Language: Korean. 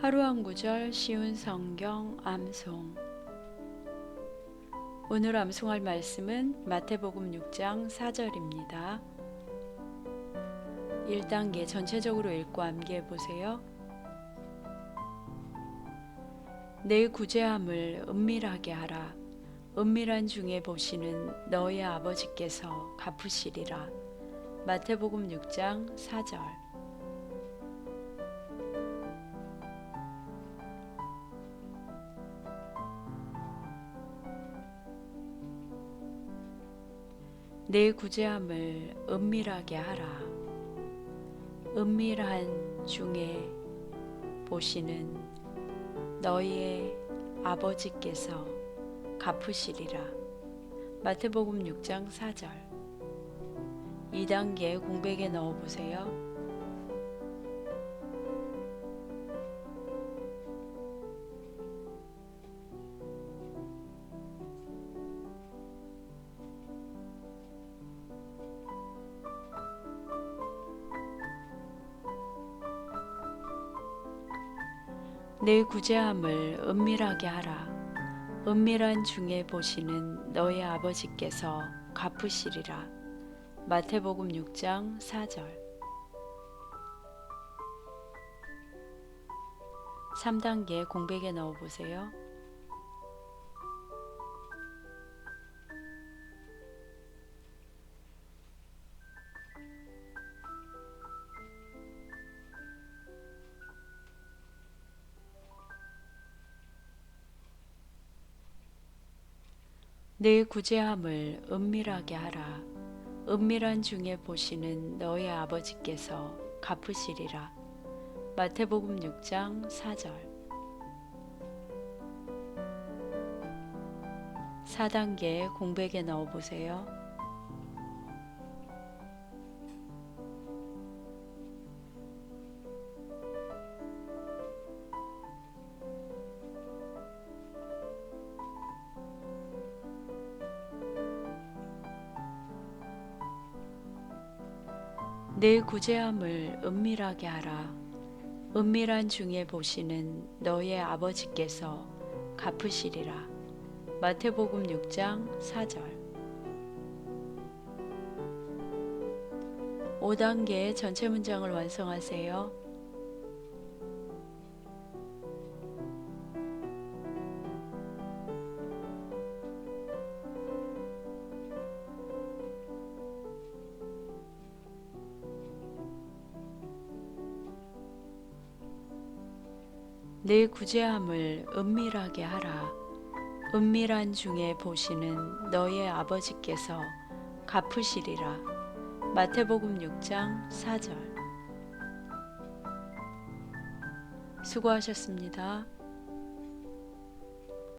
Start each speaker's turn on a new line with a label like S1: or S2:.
S1: 하루 한 구절 쉬운 성경 암송 오늘 암송할 말씀은 마태복음 6장 4절입니다. 1단계 전체적으로 읽고 암기해 보세요. 내 구제함을 은밀하게 하라. 은밀한 중에 보시는 너의 아버지께서 갚으시리라. 마태복음 6장 4절 내 구제함을 은밀하게 하라. 은밀한 중에 보시는 너희의 아버지께서 갚으시리라. 마태복음 6장 4절 2단계 공백에 넣어 보세요. 내 구제함을 은밀하게 하라. 은밀한 중에 보시는 너의 아버지께서 갚으시리라. 마태복음 6장 4절 3단계 공백에 넣어 보세요. 내 구제함을 은밀하게 하라. 은밀한 중에 보시는 너의 아버지께서 갚으시리라. 마태복음 6장 4절 4단계 공백에 넣어 보세요. 내 구제함을 은밀하게 하라. 은밀한 중에 보시는 너의 아버지께서 갚으시리라. 마태복음 6장 4절 5단계 전체 문장을 완성하세요. 내 구제함을 은밀하게 하라. 은밀한 중에 보시는 너의 아버지께서 갚으시리라. 마태복음 6장 4절. 수고하셨습니다.